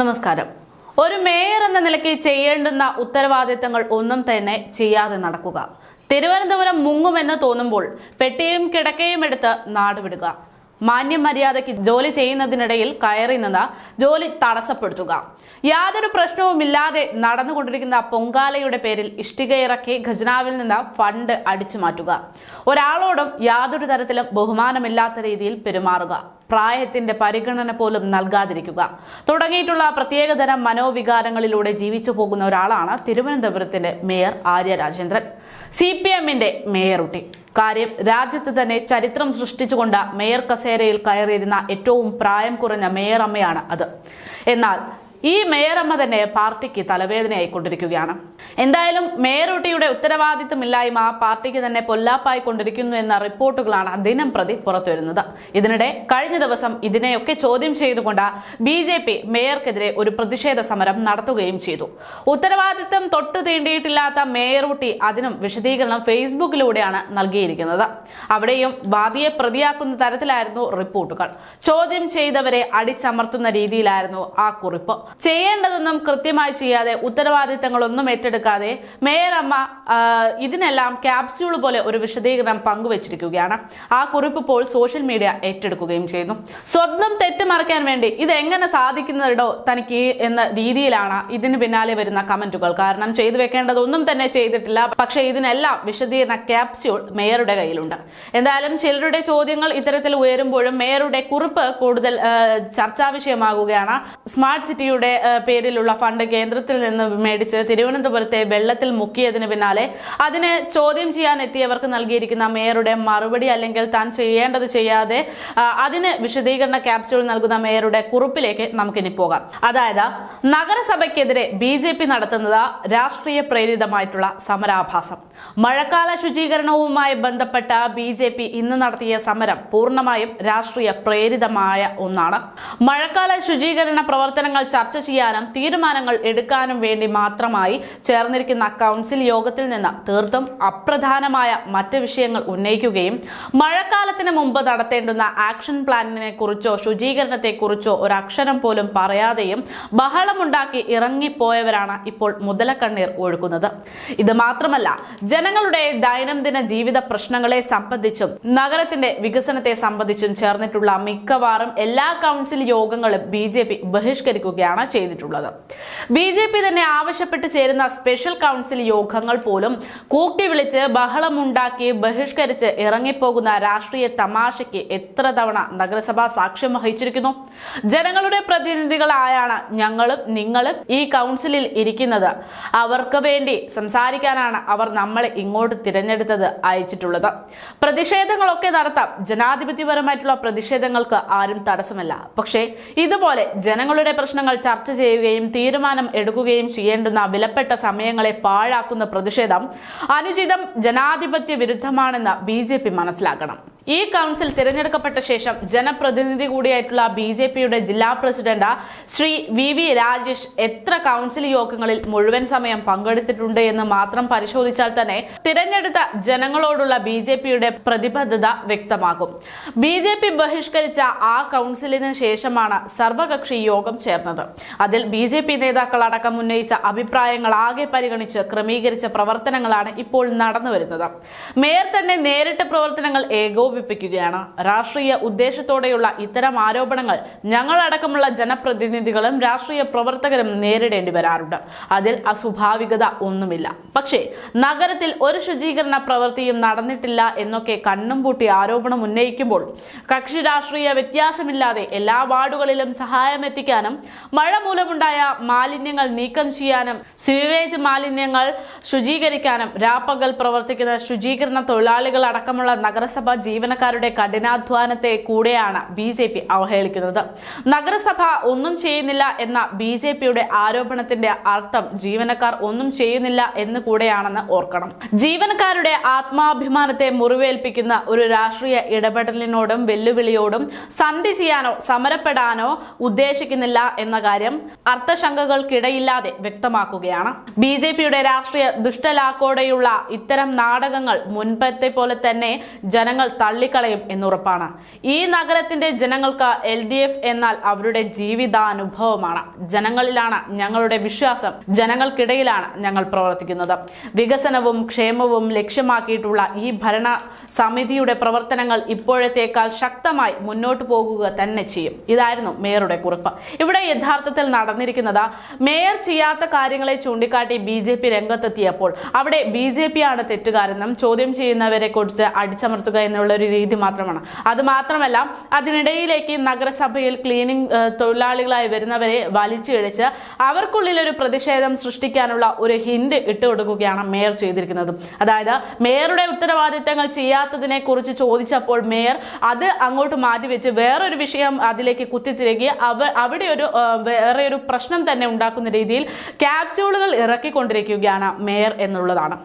നമസ്കാരം. ഒരു മേയർ എന്ന നിലയ്ക്ക് ചെയ്യേണ്ടുന്ന ഉത്തരവാദിത്തങ്ങൾ ഒന്നും തന്നെ ചെയ്യാതെ നടക്കുക. തിരുവനന്തപുരം മുങ്ങുമെന്ന് തോന്നുമ്പോൾ പെട്ടിയും കിടക്കയും എടുത്ത് നാടുവിടുക. മാന്യം മര്യാദയ്ക്ക് ജോലി ചെയ്യുന്നതിനിടയിൽ കയറി നിന്ന് ജോലി തടസ്സപ്പെടുത്തുക. യാതൊരു പ്രശ്നവുമില്ലാതെ നടന്നുകൊണ്ടിരിക്കുന്ന പൊങ്കാലയുടെ പേരിൽ ഇഷ്ടികയിറക്കി ഖജനാവിൽ നിന്ന് ഫണ്ട് അടിച്ചു മാറ്റുക. ഒരാളോടും യാതൊരു തരത്തിലും ബഹുമാനമില്ലാത്ത രീതിയിൽ പെരുമാറുക. പ്രായത്തിന്റെ പരിഗണന പോലും നൽകാതിരിക്കുക. തുടങ്ങിയിട്ടുള്ള പ്രത്യേകതരം മനോവികാരങ്ങളിലൂടെ ജീവിച്ചു പോകുന്ന ഒരാളാണ് തിരുവനന്തപുരത്തിന്റെ mayor Arya Rajendran. C P എമ്മിന്റെ മേയറുട്ടി. കാര്യം രാജ്യത്ത് തന്നെ ചരിത്രം സൃഷ്ടിച്ചുകൊണ്ട് മേയർ കസേരയിൽ കയറിയിരുന്ന ഏറ്റവും പ്രായം കുറഞ്ഞ മേയർ അമ്മയാണ് അത്. എന്നാൽ ഈ മേയറമ്മ തന്നെ പാർട്ടിക്ക് തലവേദനയായിക്കൊണ്ടിരിക്കുകയാണ്. എന്തായാലും മേയറൂട്ടിയുടെ ഉത്തരവാദിത്തമില്ലായ്മ പാർട്ടിക്ക് തന്നെ പൊല്ലാപ്പായി കൊണ്ടിരിക്കുന്നു എന്ന റിപ്പോർട്ടുകളാണ് ദിനം പ്രതി പുറത്തുവരുന്നത്. ഇതിനിടെ കഴിഞ്ഞ ദിവസം ഇതിനെയൊക്കെ ചോദ്യം ചെയ്തുകൊണ്ട് ബി ജെ പി മേയർക്കെതിരെ ഒരു പ്രതിഷേധ സമരം നടത്തുകയും ചെയ്തു. ഉത്തരവാദിത്തം തൊട്ടു തീണ്ടിയിട്ടില്ലാത്ത മേയറൂട്ടി അതിനും വിശദീകരണം ഫേസ്ബുക്കിലൂടെയാണ് നൽകിയിരിക്കുന്നത്. അവിടെയും വാദിയെ പ്രതിയാക്കുന്ന തരത്തിലായിരുന്നു റിപ്പോർട്ടുകൾ. ചോദ്യം ചെയ്തവരെ അടിച്ചമർത്തുന്ന രീതിയിലായിരുന്നു ആ കുറിപ്പ്. ചെയ്യേണ്ടതൊന്നും കൃത്യമായി ചെയ്യാതെ ഉത്തരവാദിത്തങ്ങളൊന്നും ഏറ്റെടുക്കാതെ മേയറമ്മ ഇതിനെല്ലാം ക്യാപ്സ്യൂൾ പോലെ ഒരു വിശദീകരണം പങ്കുവച്ചിരിക്കുകയാണ്. ആ കുറിപ്പ് ഇപ്പോൾ സോഷ്യൽ മീഡിയ ഏറ്റെടുക്കുകയും ചെയ്യുന്നു. സ്വന്തം തെറ്റ് മറയ്ക്കാൻ വേണ്ടി ഇത് എങ്ങനെ സാധിക്കുന്നതിടോ തനിക്ക് എന്ന രീതിയിലാണ് ഇതിന് പിന്നാലെ വരുന്ന കമന്റുകൾ. കാരണം ചെയ്തു വെക്കേണ്ടതൊന്നും തന്നെ ചെയ്തിട്ടില്ല. പക്ഷെ ഇതിനെല്ലാം വിശദീകരണ ക്യാപ്സ്യൂൾ മേയറുടെ കയ്യിലുണ്ട്. എന്തായാലും ചിലരുടെ ചോദ്യങ്ങൾ ഇത്തരത്തിൽ ഉയരുമ്പോഴും മേയറുടെ കുറിപ്പ് കൂടുതൽ ചർച്ചാ വിഷയമാകുകയാണ്. സ്മാർട്ട് സിറ്റിയുടെ ആ, പേരിലുള്ള ഫണ്ട് കേന്ദ്രത്തിൽ നിന്ന് മേടിച്ച് തിരുവനന്തപുരത്തെ വെള്ളത്തിൽ മുക്കിയതിന് പിന്നാലെ അതിനെ ചോദ്യം ചെയ്യാൻ എത്തിയവർക്ക് നൽകിയിരിക്കുന്ന മേയറുടെ മറുപടി അല്ലെങ്കിൽ താൻ ചെയ്യേണ്ടത് ചെയ്യാതെ അതിന് വിശദീകരണ ക്യാപ്സ്യൂൾ നൽകുന്ന മേയറുടെ കുറിപ്പിലേക്ക് നമുക്കിനി പോകാം. അതായത് നഗരസഭയ്ക്കെതിരെ ബി ജെ പി നടത്തുന്നത് രാഷ്ട്രീയ പ്രേരിതമായിട്ടുള്ള സമരാഭാസം. മഴക്കാല ശുചീകരണവുമായി ബന്ധപ്പെട്ട ബി ജെ പി ഇന്ന് നടത്തിയ സമരം പൂർണമായും രാഷ്ട്രീയ പ്രേരിതമായ ഒന്നാണ്. മഴക്കാല ശുചീകരണ പ്രവർത്തനങ്ങൾ ചെയ്യാനും തീരുമാനങ്ങൾ എടുക്കാനും വേണ്ടി മാത്രമായി ചേർന്നിരിക്കുന്ന കൗൺസിൽ യോഗത്തിൽ നിന്ന് തീർത്തും അപ്രധാനമായ മറ്റ് വിഷയങ്ങൾ ഉന്നയിക്കുകയും മഴക്കാലത്തിന് മുമ്പ് നടത്തേണ്ടുന്ന ആക്ഷൻ പ്ലാനിനെ കുറിച്ചോ കുറിച്ചോ ഒരക്ഷരം പോലും പറയാതെയും ബഹളമുണ്ടാക്കി ഇറങ്ങിപ്പോയവരാണ് ഇപ്പോൾ മുതലക്കണ്ണീർ ഒഴുക്കുന്നത് ഇത് മാത്രമല്ല ജനങ്ങളുടെ ദൈനംദിന ജീവിത പ്രശ്നങ്ങളെ സംബന്ധിച്ചും നഗരത്തിന്റെ വികസനത്തെ സംബന്ധിച്ചും ചേർന്നിട്ടുള്ള മിക്കവാറും എല്ലാ കൗൺസിൽ യോഗങ്ങളും ബി ജെ ബഹിഷ്കരിക്കുകയാണ് ചെയ്തിട്ടുള്ളത്. ബി ജെ പി തന്നെ ആവശ്യപ്പെട്ട് ചേരുന്ന സ്പെഷ്യൽ കൗൺസിൽ യോഗങ്ങൾ പോലും കൂക്കി വിളിച്ച് ബഹളമുണ്ടാക്കി ബഹിഷ്കരിച്ച് ഇറങ്ങിപ്പോകുന്ന രാഷ്ട്രീയ തമാശയ്ക്ക് എത്ര തവണ നഗരസഭ സാക്ഷ്യം വഹിച്ചിരിക്കുന്നു? ജനങ്ങളുടെ പ്രതിനിധികളായാണ് ഞങ്ങളും നിങ്ങളും ഈ കൗൺസിലിൽ ഇരിക്കുന്നത്. അവർക്ക് വേണ്ടി സംസാരിക്കാനാണ് അവർ നമ്മളെ ഇങ്ങോട്ട് തിരഞ്ഞെടുത്തത് അയച്ചിട്ടുള്ളത്. പ്രതിഷേധങ്ങളൊക്കെ നടത്താം. ജനാധിപത്യപരമായിട്ടുള്ള പ്രതിഷേധങ്ങൾക്ക് ആരും തടസ്സമല്ല. പക്ഷേ ഇതുപോലെ ജനങ്ങളുടെ പ്രശ്നങ്ങൾ ചർച്ച ചെയ്യുകയും തീരുമാനം എടുക്കുകയും ചെയ്യേണ്ടുന്ന വിലപ്പെട്ട സമയങ്ങളെ പാഴാക്കുന്ന പ്രതിഷേധം അനുചിതം ജനാധിപത്യ വിരുദ്ധമാണെന്ന് ബി മനസ്സിലാക്കണം. ഈ കൗൺസിൽ തിരഞ്ഞെടുക്കപ്പെട്ട ശേഷം ജനപ്രതിനിധി കൂടിയായിട്ടുള്ള ബി ജെ പിയുടെ ജില്ലാ president Shri V V Rajesh എത്ര കൗൺസിൽ യോഗങ്ങളിൽ മുഴുവൻ സമയം പങ്കെടുത്തിട്ടുണ്ട് എന്ന് മാത്രം പരിശോധിച്ചാൽ തന്നെ തിരഞ്ഞെടുത്ത ജനങ്ങളോടുള്ള ബി ജെ പിയുടെ പ്രതിബദ്ധത വ്യക്തമാകും. ബി ജെ പി ബഹിഷ്കരിച്ച ആ കൗൺസിലിന് ശേഷമാണ് സർവകക്ഷി യോഗം ചേർന്നത്. അതിൽ ബി ജെ പി നേതാക്കൾ അടക്കം ഉന്നയിച്ച അഭിപ്രായങ്ങൾ ആകെ പരിഗണിച്ച് ക്രമീകരിച്ച പ്രവർത്തനങ്ങളാണ് ഇപ്പോൾ നടന്നു വരുന്നത് മേയർ തന്നെ നേരിട്ട് പ്രവർത്തനങ്ങൾ ഏകോപിപ്പിക്കുകയാണ് രാഷ്ട്രീയ ഉദ്ദേശത്തോടെയുള്ള ഇത്തരം ആരോപണങ്ങൾ ഞങ്ങളടക്കമുള്ള ജനപ്രതിനിധികളും രാഷ്ട്രീയ പ്രവർത്തകരും നേരിടേണ്ടി വരാറുണ്ട്. അതിൽ അസ്വാഭാവികത ഒന്നുമില്ല. പക്ഷേ നഗരത്തിൽ ഒരു ശുചീകരണ പ്രവൃത്തിയും നടന്നിട്ടില്ല എന്നൊക്കെ കണ്ണും പൂട്ടി ആരോപണം ഉന്നയിക്കുമ്പോൾ കക്ഷി രാഷ്ട്രീയ വ്യത്യാസമില്ലാതെ എല്ലാ വാർഡുകളിലും സഹായം എത്തിക്കാനും മഴ മൂലമുണ്ടായ മാലിന്യങ്ങൾ നീക്കം ചെയ്യാനും സ്വീവേജ് മാലിന്യങ്ങൾ ശുചീകരിക്കാനും രാപ്പകൽ പ്രവർത്തിക്കുന്ന ശുചീകരണ തൊഴിലാളികൾ അടക്കമുള്ള നഗരസഭ ജീവനക്കാരുടെ കഠിനാധ്വാനത്തെ കൂടെയാണ് ബി ജെ പി അവഹേളിക്കുന്നത്. നഗരസഭ ഒന്നും ചെയ്യുന്നില്ല എന്ന ബി ജെ പിയുടെ ആരോപണത്തിന്റെ അർത്ഥം ജീവനക്കാർ ഒന്നും ചെയ്യുന്നില്ല എന്ന് കൂടെയാണെന്ന് ഓർക്കണം. ജീവനക്കാരുടെ ആത്മാഭിമാനത്തെ മുറിവേൽപ്പിക്കുന്ന ഒരു രാഷ്ട്രീയ ഇടപെടലിനോടും വെല്ലുവിളിയോടും സന്ധി ചെയ്യാനോ സമരപ്പെടാനോ ഉദ്ദേശിക്കുന്നില്ല എന്ന കാര്യം അർത്ഥശങ്കകൾക്കിടയില്ലാതെ വ്യക്തമാക്കുകയാണ്. ബി ജെ പിയുടെ രാഷ്ട്രീയ ദുഷ്ടലാക്കോടെയുള്ള ഇത്തരം നാടകങ്ങൾ മുൻപത്തെ പോലെ തന്നെ ജനങ്ങൾ തള്ളി തള്ളിക്കളയും എന്നുറപ്പാണ്. ഈ നഗരത്തിന്റെ ജനങ്ങൾക്ക് എൽ ഡി എഫ് എന്നാൽ അവരുടെ ജീവിതാനുഭവമാണ്. ജനങ്ങളിലാണ് ഞങ്ങളുടെ വിശ്വാസം. ജനങ്ങൾക്കിടയിലാണ് ഞങ്ങൾ പ്രവർത്തിക്കുന്നത്. വികസനവും ക്ഷേമവും ലക്ഷ്യമാക്കിയിട്ടുള്ള ഈ ഭരണ സമിതിയുടെ പ്രവർത്തനങ്ങൾ ഇപ്പോഴത്തേക്കാൾ ശക്തമായി മുന്നോട്ട് പോകുക തന്നെ ചെയ്യും. ഇതായിരുന്നു മേയറുടെ കുറിപ്പ്. ഇവിടെ യഥാർത്ഥത്തിൽ നടന്നിരിക്കുന്നത് മേയർ ചെയ്യാത്ത കാര്യങ്ങളെ ചൂണ്ടിക്കാട്ടി ബി ജെ പി രംഗത്തെത്തിയപ്പോൾ അവിടെ ബി ജെ പി ആണ് തെറ്റുകാരെന്നും ചോദ്യം ചെയ്യുന്നവരെ കുറിച്ച് അടിച്ചമർത്തുക എന്നുള്ള രീതി മാത്രമാണ്. അത് മാത്രമല്ല അതിനിടയിലേക്ക് നഗരസഭയിൽ ക്ലീനിങ് തൊഴിലാളികളായി വരുന്നവരെ വലിച്ചിഴച്ച് അവർക്കുള്ളിൽ ഒരു പ്രതിഷേധം സൃഷ്ടിക്കാനുള്ള ഒരു ഹിന്റ് ഇട്ട് കൊടുക്കുകയാണ് മേയർ ചെയ്തിരിക്കുന്നത്. അതായത് മേയറുടെ ഉത്തരവാദിത്തങ്ങൾ ചെയ്യാത്തതിനെ കുറിച്ച് ചോദിച്ചപ്പോൾ മേയർ അത് അങ്ങോട്ട് മാറ്റിവെച്ച് വേറൊരു വിഷയം അതിലേക്ക് കുത്തിത്തിരകി അവ അവിടെ ഒരു വേറെ ഒരു പ്രശ്നം തന്നെ ഉണ്ടാക്കുന്ന രീതിയിൽ ക്യാപ്സ്യൂളുകൾ ഇറക്കിക്കൊണ്ടിരിക്കുകയാണ് മേയർ എന്നുള്ളതാണ്.